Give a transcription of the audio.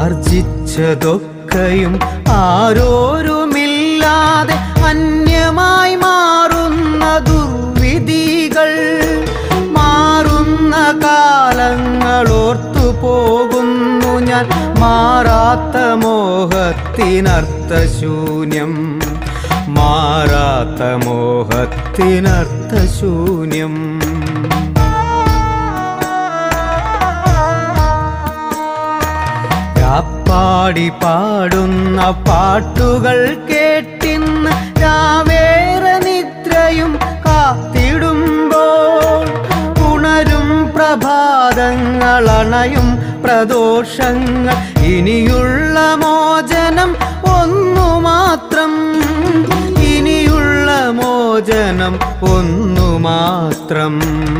ആശിച്ചതൊക്കെയും ആരോരുമില്ലാതെ അന്യമായി മാറുന്ന ദുർവിധികൾ മാറുന്ന കാലങ്ങളോർത്തു പോകുന്നു ഞാൻ. മാറാത്ത മോഹത്തിനർത്ഥശൂന്യം മാറാത്ത മോഹത്തിനർത്ഥശൂന്യം. രാപ്പാടി പാടുന്ന പാട്ടുകൾ കേട്ടിന്ന് രാവേറെ നിദ്രയും കാത്തിടുമ്പോൾ ഉണരും പ്രഭാതങ്ങളണയും പ്രദോഷങ്ങൾ ഇനിയുള്ള മോചനം ഒന്നു മാത്രം ഇനിയുള്ള മോചനം ഒന്നു മാത്രം.